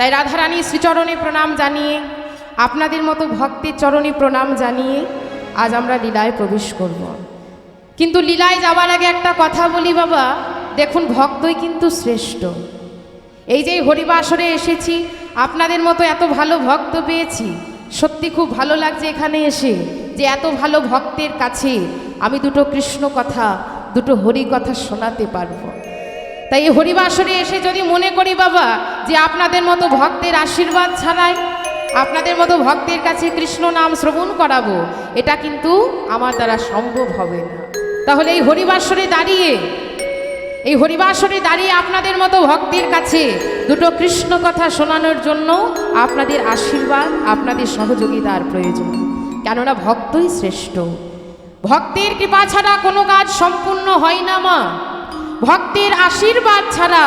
তাই রাধারানী শ্রীচরণে প্রণাম জানিয়ে, আপনাদের মতো ভক্তের চরণে প্রণাম জানিয়ে আজ আমরা লীলায় প্রবেশ করব। কিন্তু লীলায় যাবার আগে একটা কথা বলি বাবা, দেখুন ভক্তই কিন্তু শ্রেষ্ঠ। এই যে হরিবাসরে এসেছি, আপনাদের মতো এত ভালো ভক্ত পেয়েছি, সত্যি খুব ভালো লাগছে এখানে এসে যে এত ভালো ভক্তের কাছে আমি দুটো কৃষ্ণ কথা, দুটো হরি কথা শোনাতে পারব। তাই এই হরিবাসরে এসে যদি মনে করি বাবা যে আপনাদের মতো ভক্তের আশীর্বাদ ছাড়াই আপনাদের মতো ভক্তের কাছে কৃষ্ণ নাম শ্রবণ করাবো, এটা কিন্তু আমার দ্বারা সম্ভব হবে না। তাহলে এই হরিবাসরে দাঁড়িয়ে, এই হরিবাসরে দাঁড়িয়ে আপনাদের মতো ভক্তের কাছে দুটো কৃষ্ণ কথা শোনানোর জন্য আপনাদের আশীর্বাদ, আপনাদের সহযোগিতার প্রয়োজন। কেননা ভক্তই শ্রেষ্ঠ। ভক্তের কৃপা ছাড়া কোনো কাজ সম্পূর্ণ হয় না মা। ভক্তের আশীর্বাদ ছাড়া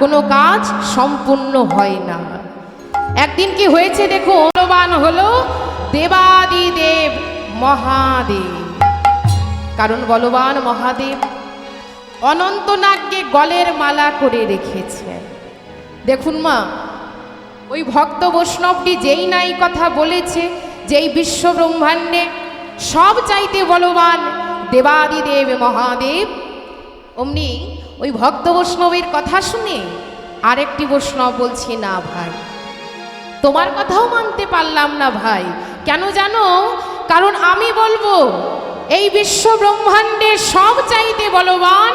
কোনো কাজ সম্পূর্ণ হয় না। একদিন কি হয়েছে দেখো বলবান হলো দেবাদিদেব মহাদেব। কারণ বলবান মহাদেব অনন্তনাগকে গলের মালা করে রেখেছে। দেখুন মা, ওই ভক্ত বৈষ্ণবটি যেই নাই কথা বলেছে, যেই বিশ্ব ব্রহ্মাণ্ডে সব চাইতে বলবান দেবাদিদেব মহাদেব অমনি ওই ভক্ত বৈষ্ণবের কথা শুনে আরেকটি বৈষ্ণব বলছে, না ভাই, তোমার কথাও মানতে পারলাম না ভাই। কেন জানো? কারণ আমি বলব, এই বিশ্ব ব্রহ্মাণ্ডের সব চাইতে বলবান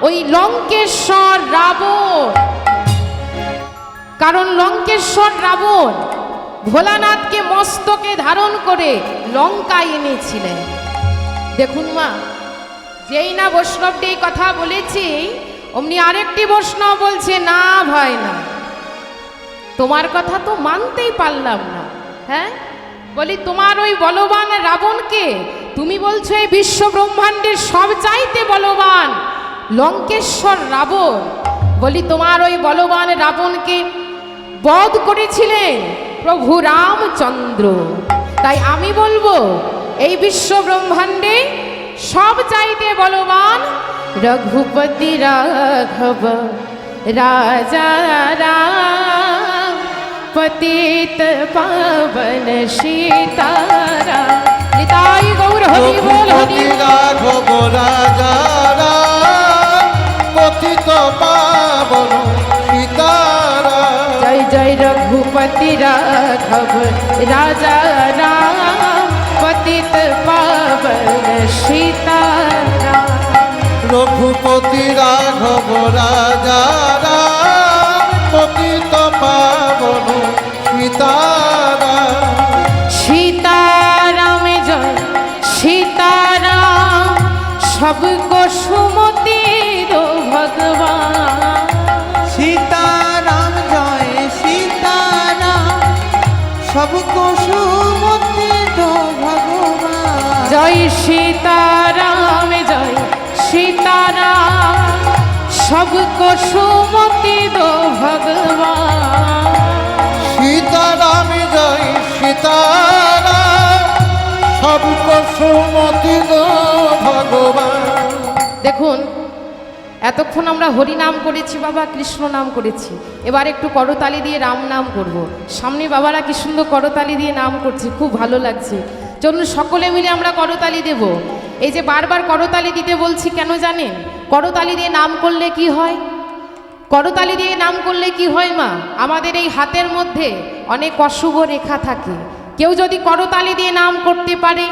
ওই লঙ্কেশ্বর রাবণ। কারণ লঙ্কেশ্বর রাবণ ভোলানাথকে মস্তকে ধারণ করে লঙ্কায় এনেছিলেন। দেখুন মা যেই না বৈষ্ণবটি এই কথা বলেছি, অমনি আরেকটি বৈষ্ণব বলছে, না, ভয় না। তোমার কথা তো মানতেই পারলাম না হ্যাঁ? বলি, তোমার ওই বলবান রাবণকে তুমি বলছো এই বিশ্ব ব্রহ্মাণ্ডের সব চাইতে বলবান লঙ্কেশ্বর রাবণ। বলি, তোমার ওই বলবান রাবণকে বধ করেছিলেন প্রভু রামচন্দ্র। তাই আমি বলব, এই বিশ্ব ব্রহ্মাণ্ডে সব চাইতে বলবান রঘুপতি রাঘব রাজা রাম পতিত পাবন সীতারা। নিতাই গৌর হরি বল হরি রাঘব রাজা রাম, পতিত পাবন সীতারা। জয় জয় রঘুপতি রাঘব রাজা রাম পতিত পাবন সীতারা। রঘুপতি রাঘব রাজা পতিত পাবন সীতারা। সীতারাম জয় সীতারাম সব কুসুমতির ভগবান। সীতারাম জয় সীতারাম সব কো জয় সীতারাম জয় সীতারাম। সবকো সুমতি দো ভগবান। সীতারাম জয় সীতারাম। সবক সুমতি গো ভগবান। দেখুন এতক্ষণ আমরা হরি নাম করেছি বাবা কৃষ্ণ নাম করেছি। এবার একটু করতালি দিয়ে রাম নাম করব। সামনে বাবারা কি সুন্দর করতালি দিয়ে নাম করছে খুব ভালো লাগছে। চলুন সকলে মিলে আমরা করতালি দেব। এই যে বারবার করতালি দিতে বলছি, কেন জানেন? করতালি দিয়ে নাম করলে কি হয়? করতালি দিয়ে নাম করলে কি হয় মা? আমাদের এই হাতের মধ্যে অনেক অশুভ রেখা থাকে। কেউ যদি করতালি দিয়ে নাম করতে পারে,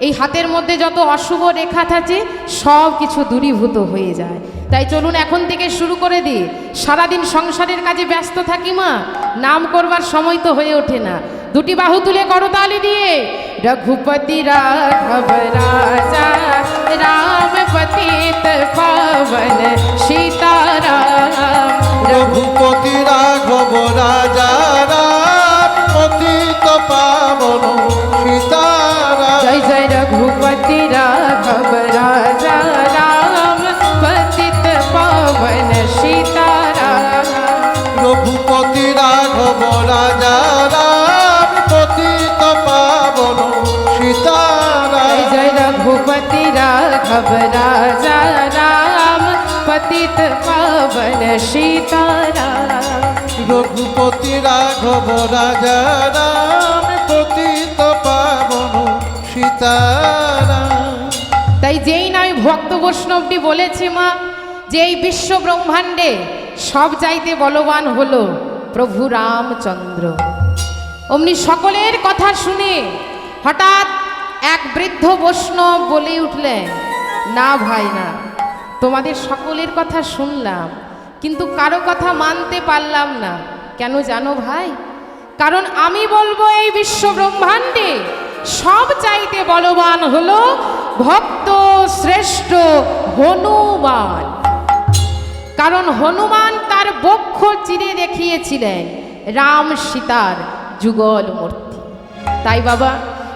এই হাতের মধ্যে যত অশুভ রেখা থাকে, সব কিছু দূরীভূত হয়ে যায়। তাই চলুন এখন থেকে শুরু করে দিই। সারাদিন সংসারের কাজে ব্যস্ত থাকি মা। নাম করবার সময় তো হয়ে ওঠে না। দুটি বাহু তুলে করতালি দিয়ে। রঘুপতি রাঘব রাজা রাম পতিত পাবন সীতারাম। রঘুপতি রাঘব রাজা রাম পতিত পাবন সীতারা রঘুপতি রাঘব রাজা রাম পতিত পাবন সীতারাম রঘুপতি রাঘব রাজা রাম পতিত পাবন সীতারাম তাই যেই নয় ভক্ত বৈষ্ণবটি বলেছে মা যে এই বিশ্ব ব্রহ্মাণ্ডে সব চাইতে বলবান হলো প্রভু রামচন্দ্র। অমনি সকলের কথা শুনে হঠাৎ এক বৃদ্ধ বৈষ্ণব বলে উঠলেন, না ভাই না, তোমাদের সকলের কথা শুনলাম, কিন্তু কারও কথা মানতে পারলাম না। কেন জানো ভাই? কারণ আমি বলব এই বিশ্ব ব্রহ্মাণ্ডে সব চাইতে বলবান হলো ভক্ত শ্রেষ্ঠ হনুমান। কারণ হনুমান তার বক্ষ চিরে দেখিয়েছিলেন রাম সীতার যুগল মূর্তি। তাই বাবা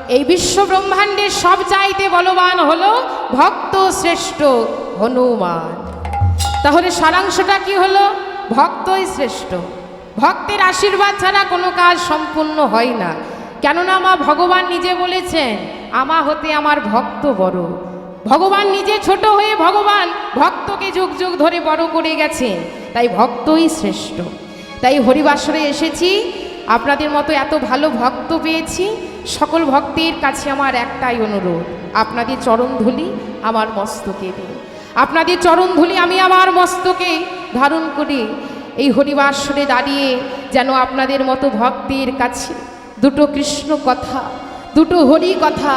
এই বিশ্ব ব্রহ্মাণ্ডের সব চাইতে বলবান হলো ভক্ত শ্রেষ্ঠ হনুমান। তাহলে সারাংশটা কি হলো? ভক্তই শ্রেষ্ঠ। ভক্তের আশীর্বাদ ছাড়া কোনো কাজ সম্পূর্ণ হয় না। কেননা মা ভগবান নিজে বলেছেন, আমা হতে আমার ভক্ত বড়। ভগবান নিজে ছোট হয়ে ভগবান ভক্তকে যুগ যুগ ধরে বড় করে গেছেন। তাই ভক্তই শ্রেষ্ঠ। তাই হরিবাসরে এসেছি। আপনাদের মতো এত ভালো ভক্ত পেয়েছি। সকল ভক্তের কাছে আমার একটাই অনুরোধ। আপনাদের চরণধুলি আমার মস্তকে দিন। আপনাদের চরণধুলি আমি আমার মস্তকে ধারণ করি। এই হরিবাসরে দাঁড়িয়ে যেন আপনাদের মতো ভক্তের কাছে দুটো কৃষ্ণ কথা, দুটো হরি কথা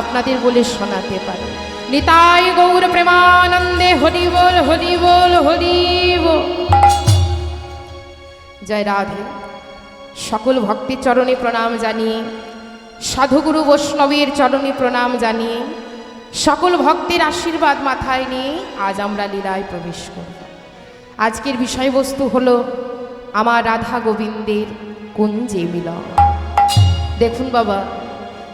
আপনাদের বলে শোনাতে পারে। নিতাই গৌর প্রেমানন্দে হরি বল হরি বল হরি জয় রাধে। সকল ভক্তির চরণে প্রণাম জানিয়ে সাধুগুরু বৈষ্ণবের চরণে প্রণাম জানিয়ে সকল ভক্তের আশীর্বাদ মাথায় নিয়ে আজ আমরা লীলায় প্রবেশ করব। আজকের বিষয়বস্তু হলো আমার রাধা গোবিন্দের কুঞ্জে মিলন। দেখুন বাবা,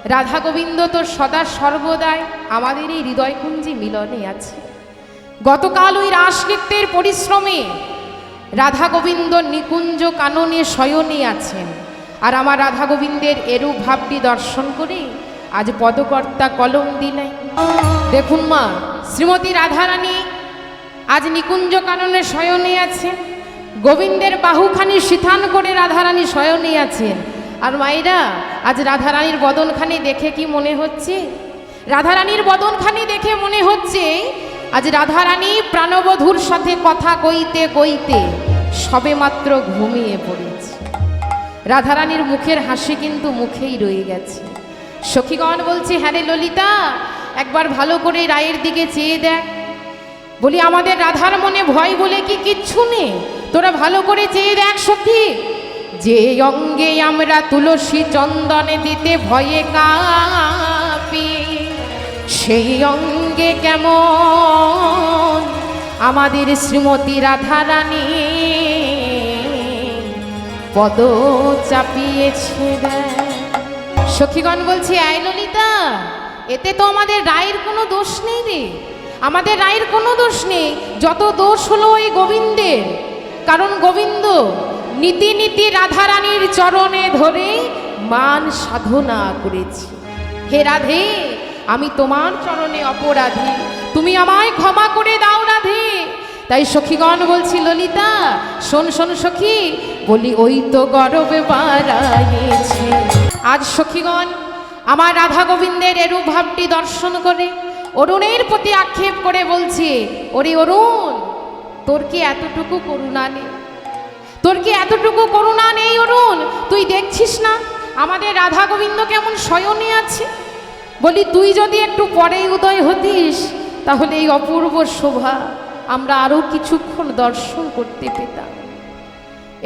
রাধা গোবিন্দ তো সদা সর্বদাই আমাদের এই হৃদয়কুঞ্জে মিলনে আছে। গতকাল ওই রাসনৃত্যের পরিশ্রমে রাধা গোবিন্দ নিকুঞ্জ কাননে শয়নে আছেন। আর আমার রাধা গোবিন্দের এরূপ ভাবটি দর্শন করে আজ পদকর্তা কলম দিলেন। দেখুন মা, শ্রীমতী রাধারানী আজ নিকুঞ্জ কাননে শয়নে আছেন। গোবিন্দের বাহুখানি শিথান করে রাধারানী শয়নে আছেন। আর মাইরা আজ রাধারানীর বদনখানি দেখে কি মনে হচ্ছে? রাধারানীর বদনখানি দেখে মনে হচ্ছে, আজ রাধারানী প্রাণবধূর সাথে কথা কইতে কইতে সবে মাত্র ঘুমিয়ে পড়েছে রাধারানীর মুখের হাসি কিন্তু মুখেই রয়ে গেছে। সখীগণ বলছে হ্যাঁ রে ললিতা, একবার ভালো করে রায়ের দিকে চেয়ে দেখ। বলি, আমাদের রাধার মনে ভয় বলে কি কিচ্ছু নেই? তোরা ভালো করে চেয়ে দেখ সখী। যে অঙ্গে আমরা তুলসী চন্দনে দিতে ভয়ে কাঁপি, সেই অঙ্গে কেমন আমাদের শ্রীমতী রাধারানী পদ চাপিয়েছে। সখীগণ বলছি, আয় ললিতা, এতে তো আমাদের রায়ের কোনো দোষ নেই রে। আমাদের রায়ের কোনো দোষ নেই, যত দোষ হলো ওই গোবিন্দের। কারণ গোবিন্দ নীতি নীতি রাধারানীর চরণে ধরে মান সাধনা করেছি। হে রাধে, আমি তোমার চরণে অপরাধী। তুমি আমায় ক্ষমা করে দাও রাধে। তাই সখীগণ বলছি, ললিতা, শোন শোন সখী, বলি ওই তো গরবে বাড়াইছে। আজ সখীগণ, আমার রাধা গোবিন্দের এরূপ ভাবটি দর্শন করে, অরুণের প্রতি আক্ষেপ করে বলছে, ওরে অরুণ, তোর কি এতটুকু করুণা নেই? তোর কি এতটুকু করুণা নেই অরুণ? তুই দেখছিস না, আমাদের রাধা গোবিন্দ কেমন শয়নে আছে? বলি, তুই যদি একটু পরে উদয় হতিস, তাহলে এই অপূর্ব শোভা আমরা আরও কিছুক্ষণ দর্শন করতে পেতাম।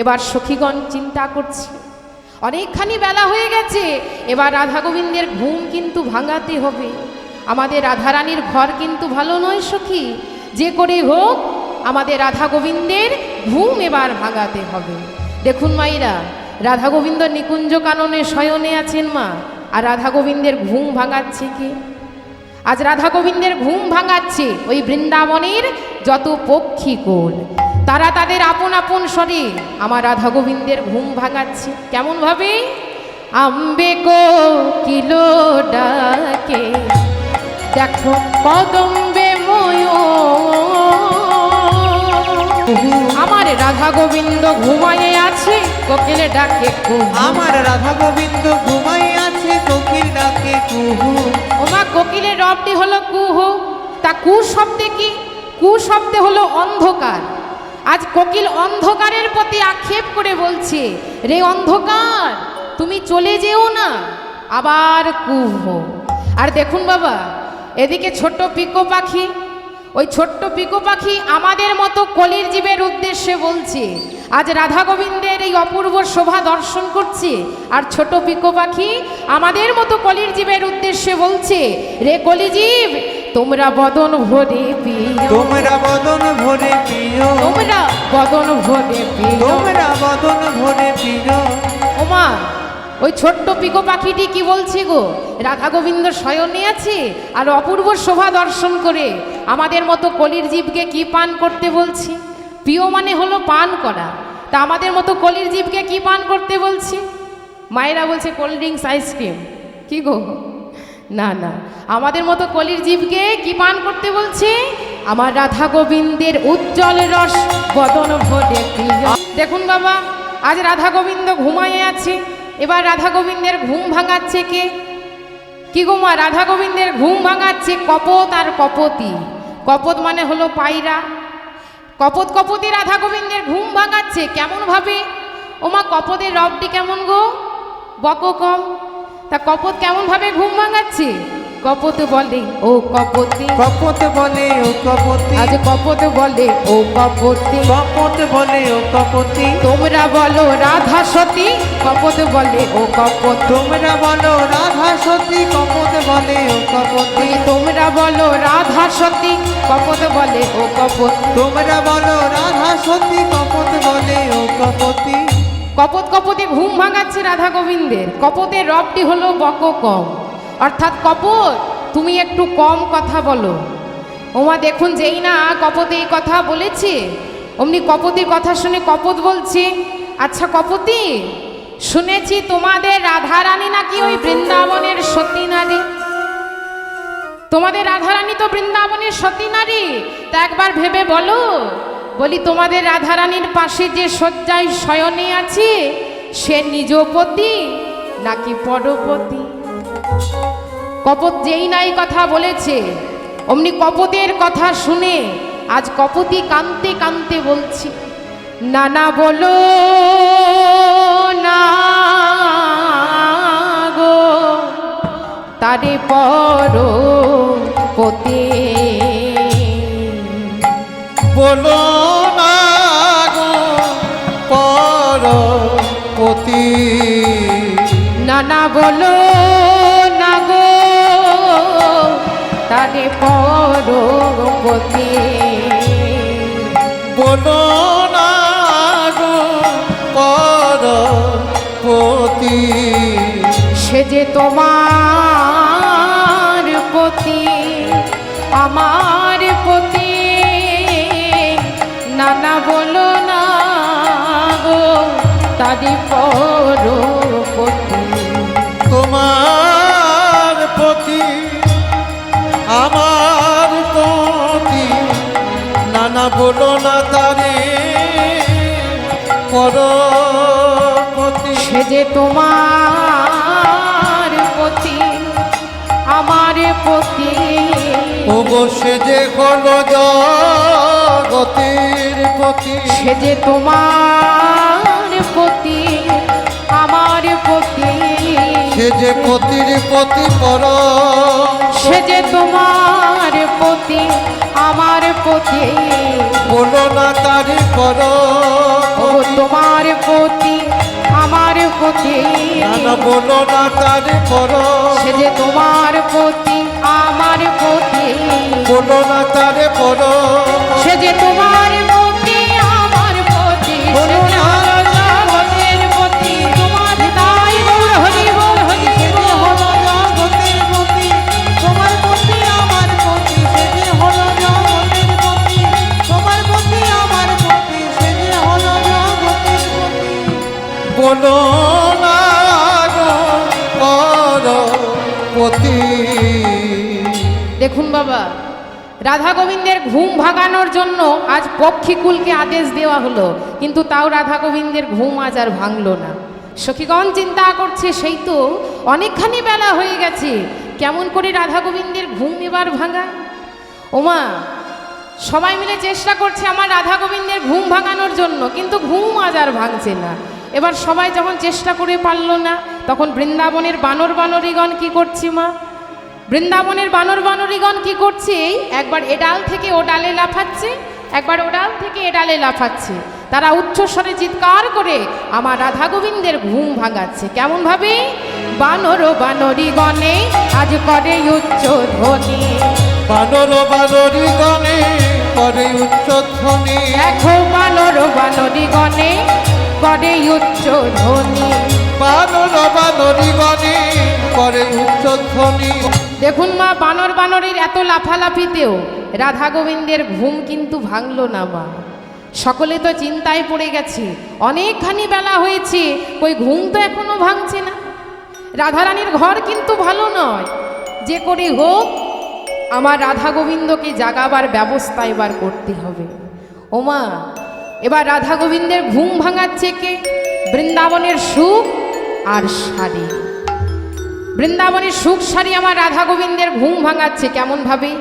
এবার সখীগণ চিন্তা করছে, অনেকখানি বেলা হয়ে গেছে, এবার রাধা গোবিন্দের ঘুম কিন্তু ভাঙাতে হবে। আমাদের রাধারানীর ঘর কিন্তু ভালো নয় সখী, যে করে হোক আমাদের রাধা গোবিন্দের ঘুম এবার ভাঙাতে হবে। দেখুন মাইরা রাধা গোবিন্দ নিকুঞ্জ কাননে শয়নে আছেন মা, আর রাধা গোবিন্দের ঘুম ভাঙাচ্ছে কি? আজ রাধা গোবিন্দের ঘুম ভাঙাচ্ছে ওই বৃন্দাবনের যত পক্ষী কোল। তারা তাদের আপন আপন স্বরে আমার রাধা গোবিন্দের ঘুম ভাঙাচ্ছে। কেমন ভাবে? আম্বে কিলো ডাকে। দেখো কদম্বে আমার রাধা গোবিন্দ ঘুমাইয়ে আছে কোকিলে ডাকে আমার রাধা গোবিন্দ ঘুমাই আছে কোকিল ডাকে কুহু। ওমা কোকিলের রবটি হলো কুহু। তা কু শব্দে কি? কু শব্দে হলো অন্ধকার। আজ কোকিল অন্ধকারের প্রতি আক্ষেপ করে বলছে, রে অন্ধকার, তুমি চলে যেও না। আবার কুহু। আর দেখুন বাবা, এদিকে ছোট পিকো পাখি ওই ছোট্ট পিকো পাখি আমাদের মতো কলির জীবের উদ্দেশ্যে বলছে আজ রাধা গোবিন্দের এই অপূর্ব শোভা দর্শন করছে আর ছোট পিকো পাখি আমাদের মতো কলির জীবের উদ্দেশ্যে বলছে রে কলিজীব তোমরা বদন ভরে পিও তোমরা বদন ভরে পিও তোমরা বদন ভরে পিও তোমরা বদন ভরে পিও ওমা ওই ছোট্ট পিকো পাখিটি কি বলছে গো? রাধা গোবিন্দ শয়নে আছে আর অপূর্ব শোভা দর্শন করে। আমাদের মতো কলির জীবকে কি পান করতে বলছি? প্রিয় মানে হলো পান করা। তা আমাদের মতো কলির জীবকে কি পান করতে বলছি? মায়েরা বলছে কোল্ড ড্রিঙ্কস, আইসক্রিম। কি গো? না না। আমাদের মতো কলির জীবকে কি পান করতে বলছি? আমার রাধা গোবিন্দের উজ্জ্বল রস বদন ভরে দেখুন বাবা, আজ রাধা গোবিন্দ ঘুমায়ে আছে। এবার রাধা গোবিন্দের ঘুম ভাঙাচ্ছে কে? কি গোমা রাধা গোবিন্দের ঘুম ভাঙাচ্ছে কপত আর কপতি। কপত মানে হলো পায়রা। কপত কপতি রাধা গোবিন্দের ঘুম ভাঙাচ্ছে কেমনভাবে? ওমা কপতের রবটি কেমন গো? বক কম। তা কপত কেমনভাবে ঘুম ভাঙাচ্ছে? কপত বলে ও কপতি। কপত বলে ও কপতি। আজ কপত বলে ও কপতি। কপত বলে ও কপতি। তোমরা বলো রাধা সতী কপত বলে ও কপত। তোমরা বলো রাধা সতী কপত বলে ও কপতি। তোমরা বলো রাধা সতী কপত বলে ও কপত। তোমরা বলো রাধা সতী কপত বলে ও কপতি। কপত কপতে ঘুম ভাঙাচ্ছে রাধা গোবিন্দের। কপতের রবটি হলো বক কম অর্থাৎ কপত, তুমি একটু কম কথা বলো। ওমা, দেখুন যেই না কপতে এই কথা বলেছে। অমনি কপতির কথা শুনে কপত বলছে আচ্ছা কপতি, শুনেছি তোমাদের রাধারানী নাকি ওই বৃন্দাবনের সতী নারী? তোমাদের রাধারানী তো বৃন্দাবনের সতী নারী? তা একবার ভেবে বলো। বলি, তোমাদের রাধারানীর পাশে যে শয্যায় শয়নে আছে, সে নিজপতি নাকি পরপতি? কপত যেই নাই কথা বলেছে অমনি কপতের কথা শুনে আজ কপতি কানতে কানতে বলছি না না বলো না গো তারে পর পতে বলো না গো পরপতি। নানা বলো না তারে পর পতে বলো না গো পরপতি সে যে তোমার পতি আমার পতি। নানা বলো না গো তারি পর বলো না তারে সে যে তোমার পতি আমার পতি। ও বসে যে হলো জগতের প্রতি সে যে তোমার পতি আমার পতি। সে যে পতির প্রতি পর সে যে তোমার পতি আমার পতি বলো না তার পর ও তোমার পতি আমার পতি নানা বলো না তার পর সে যে তোমার পতি আমার পতি বলো না তার পর সে যে তোমার দেখুন বাবা, রাধা গোবিন্দের ঘুম ভাগানোর জন্য আজ পক্ষীকুলকে আদেশ দেওয়া হলো, কিন্তু তাও রাধা গোবিন্দের ঘুম আজ আর ভাঙলো না। সখীগণ চিন্তা করছে, সেই তো অনেকখানি বেলা হয়ে গেছে, কেমন করে রাধা গোবিন্দের ঘুম এবার ভাঙায় ওমা, সবাই মিলে চেষ্টা করছে আমার রাধা গোবিন্দের ঘুম ভাঙানোর জন্য, কিন্তু ঘুম আজ আর ভাঙছে না। এবার সবাই যখন চেষ্টা করে পারল না তখন বৃন্দাবনের বানর বানরীগণ কি করছি মা? বৃন্দাবনের বানর বানরীগণ কি করছে? এই একবার এডাল থেকে ও ডালে লাফাচ্ছে একবার ও ডাল থেকে এডালে লাফাচ্ছে। তারা উচ্চস্বরে চিৎকার করে আমার রাধা গোবিন্দের ঘুম ভাঙাচ্ছে। কেমন ভাবে বানর বানরীগণে আজ করে উচ্চ ধ্বনি। বানর বানরি গণে করে উচ্চধ্বনি দেখো বানর বানরী গণে করে উচ্চ ধ্বনি। বানর বানরি গণে করে উচ্চধ্বনি দেখুন মা বানর বানরের এত লাফালাফিতেও রাধা গোবিন্দের ঘুম কিন্তু ভাঙলো না মা। সকলে তো চিন্তায় পড়ে গেছে অনেকখানি বেলা হয়েছে ওই ঘুম তো এখনও ভাঙছে না। রাধারানীর ঘর কিন্তু ভালো নয়। যে করে হোক আমার রাধা গোবিন্দকে জাগাবার ব্যবস্থা এবার করতে হবে। ওমা এবার রাধা গোবিন্দের ঘুম ভাঙাচ্ছে কে বৃন্দাবনের সুখ আর শাড়ি। বৃন্দাবনের সুখ শাড়ি আমার রাধা গোবিন্দের ঘুম ভাঙাচ্ছে কেমন ভাবে?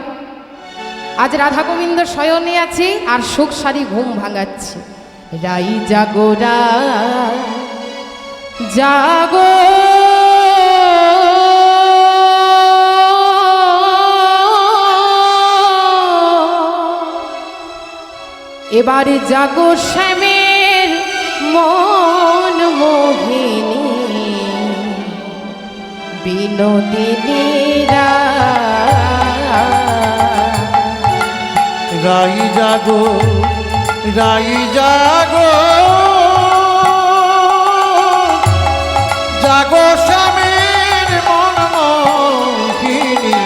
আজ রাধা গোবিন্দ শয়নে আছে আর সুখ শাড়ি ঘুম ভাঙাচ্ছে। রাই জাগোরা জাগো। এবারে জাগো শ্যামের মন মোহিনী। বিনোদিনীরা, রাই জাগো রাই জাগো। জাগো স্বামীর মন মোহিনী,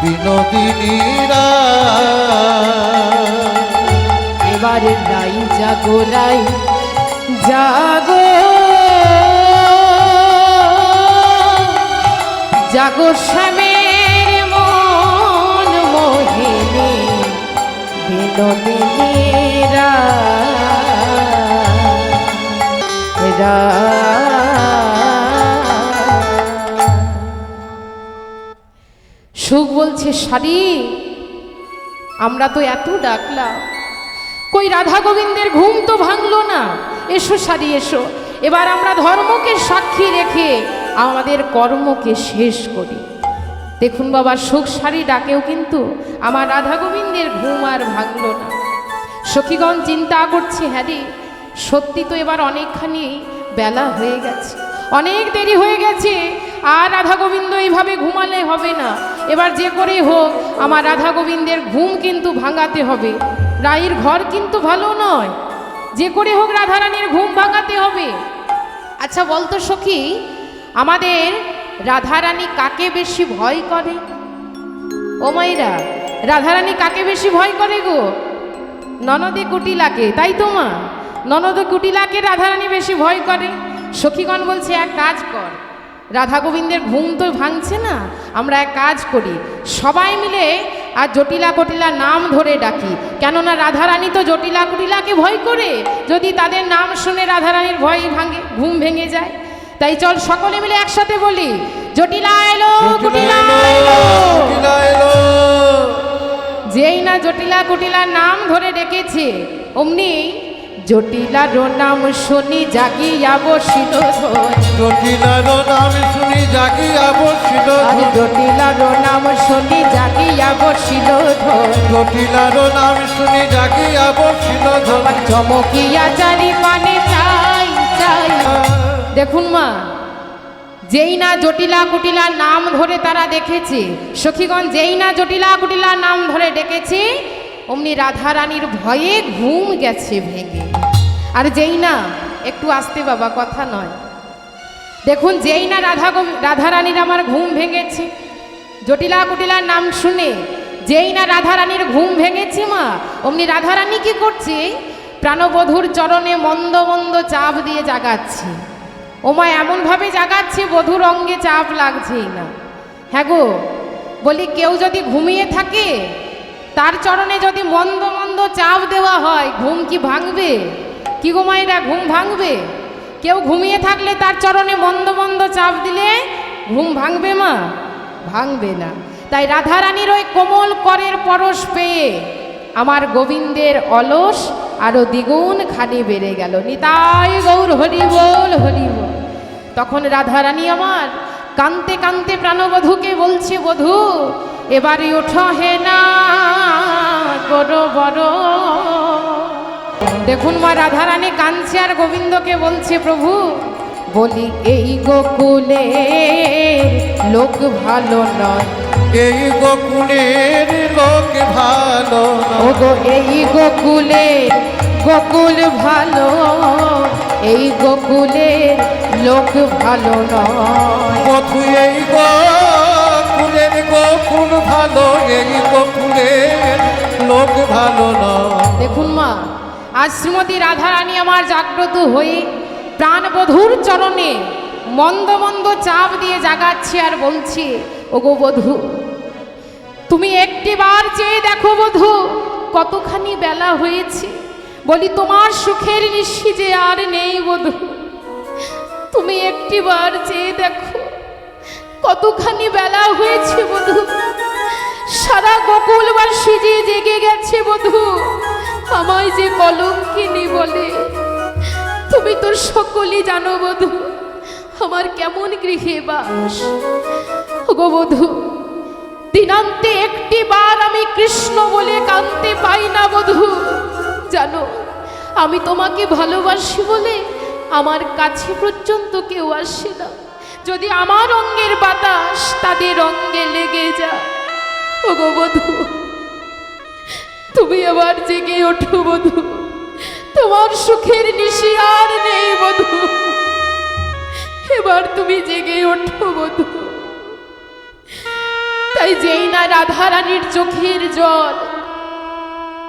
বিনোদিনীরা। এবারে রাই জাগো রাই জাগো। জাগো শ্যামের মন মোহিনী বিনোদিনীরা সুখ বলছে শাড়ি আমরা তো এত ডাকলাম। কই রাধা গোবিন্দের ঘুম তো ভাঙলো না। এসো শাড়ি এসো। এবার আমরা ধর্মকে সাক্ষী রেখে আমাদের কর্মকে শেষ করি। দেখুন বাবা, সুখ শাড়ি ডাকেও কিন্তু আমার রাধা গোবিন্দের ঘুম আর ভাঙলো না। সখীগণ চিন্তা করছে হ্যাঁ রে, সত্যি তো এবার অনেকখানি বেলা হয়ে গেছে। অনেক দেরি হয়ে গেছে, আর রাধা গোবিন্দ এইভাবে ঘুমালে হবে না। এবার যে করেই হোক, আমার রাধা গোবিন্দের ঘুম কিন্তু ভাঙাতে হবে। রায়ের ঘর কিন্তু ভালো নয়। যে করে হোক রাধারানীর ঘুম ভাঙাতে হবে। আচ্ছা বলতো সখী, আমাদের রাধারানী কাকে বেশি ভয় করে? ও মাইরা রাধারানী কাকে বেশি ভয় করে গো? ননদে কুটিলাকে, তাই তো মা? ননদ কুটিলাকে রাধারানী বেশি ভয় করে। সখীগণ বলছে, এক কাজ কর। রাধা গোবিন্দের ঘুম তো ভাঙছে না, আমরা এক কাজ করি। সবাই মিলে আর জটিলা কটিলা নাম ধরে ডাকি। কেননা রাধারানী তো জটিলা কুটিলাকে ভয় করে। যদি তাদের নাম শুনে রাধারানীর ভয় ভাঙে ঘুম ভেঙে যায়। তাই চল সকলে মিলে একসাথে বলি জটিলা এলো কুটিলা এলো যেই না জটিলা কুটিলা নাম ধরে ডেকেছে অমনি জটিলার নাম শুনি জাগিয়া বসিল জটিলার নাম শুনি জাগিয়া বসিল জটিলার নাম শুনি জাগিয়া বসিল জটিলার নাম শুনি জাগিয়া বসিল চমকিয়া জানি মানে চাই চাই। দেখুন মা যেই না জটিলা কুটিলা নাম ধরে তারা দেখেছে সখীগণ যেই না জটিলা কুটিলা নাম ধরে ডেকেছে অমনি রাধারানীর ভয়ে ঘুম গেছে ভেঙে। আর যেই না, একটু আসতে বাবা, কথা নয়। দেখুন, যেই না রাধা রাধারানীর আমার ঘুম ভেঙেছে। জটিলা কুটিলার নাম শুনে যেই না রাধারানীর ঘুম ভেঙেছে মা, অমনি রাধারানী কি করছে? প্রাণবধূর চরণে মন্দ মন্দ চাপ দিয়ে জাগাচ্ছে। ওমা, এমনভাবে জাগাচ্ছে বধুর অঙ্গে চাপ লাগছেই না। হ্যাঁ গো, বলি কেউ যদি ঘুমিয়ে থাকে তার চরণে যদি মন্দ মন্দ চাপ দেওয়া হয়, ঘুম কি ভাঙবে? কি গো মায়েরা, ঘুম ভাঙবে? কেউ ঘুমিয়ে থাকলে তার চরণে মন্দ মন্দ চাপ দিলে ঘুম ভাঙবে মা? ভাঙবে না। তাই রাধারানীর ওই কোমল করের পরশ পেয়ে আমার গোবিন্দের অলস আরও দ্বিগুণ খানি বেড়ে গেল। নিতাই গৌর হরি বল হরি বল। তখন রাধারানী আমার কান্তে কান্তে প্রাণবধূকে বলছে, বধূ এবারে ওঠো হে না করো বড়। দেখুন মা রাধারানী কাঁদছে আর গোবিন্দকে বলছে প্রভু বলি এই গোকুলে লোক ভালো নয়। এই গোকুলের লোক ভালো ও গো এই গোকুলে গোকুল ভালো এই গোকুলের লোক ভালো নয়। এই গোকুলের গোকুল ভালো এই গোকুলের লোক ভালো না। দেখুন মা, আজ শ্রীমতী রাধারানী আমার জাগ্রত হয়ে প্রাণবধূর চরণে মন্দ মন্দ চাপ দিয়ে জাগাচ্ছে আর বলছে, ওগো বধূ, তুমি একটি বার চেয়ে দেখো বধূ, কতখানি বেলা হয়েছে। বলি, তোমার সুখের নিশি যে আর নেই বধূ। তুমি একটি বার চেয়ে দেখো। কতখানি বেলা হয়েছে বধূ সারা গোকুলবাসী যে জেগে গেছে বধূ আমায় যে কলঙ্কিনী বলে। তুমি তোর সকলই জানো বধূ আমার কেমন গৃহে বাস। গো বধূ দিনান্তে একটি বার আমি কৃষ্ণ বলে কানতে পাই না বধূ জানো, আমি তোমাকে ভালোবাসি বলে আমার কাছে পর্যন্ত কেউ আসে না। যদি আমার অঙ্গের বাতাস তাদের অঙ্গে লেগে যায়। ওগো বধূ, তুমি আবার জেগে ওঠো বধূ। তোমার সুখের নিশি আর নেই বধূ। এবার তুমি জেগে ওঠো বধূ। তাই যেই না রাধারানীর চোখের জল,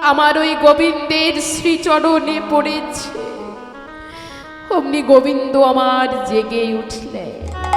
আমার ওই গোবিন্দের শ্রীচরণে পড়েছে। অমনি গোবিন্দ আমার জেগে উঠলেন।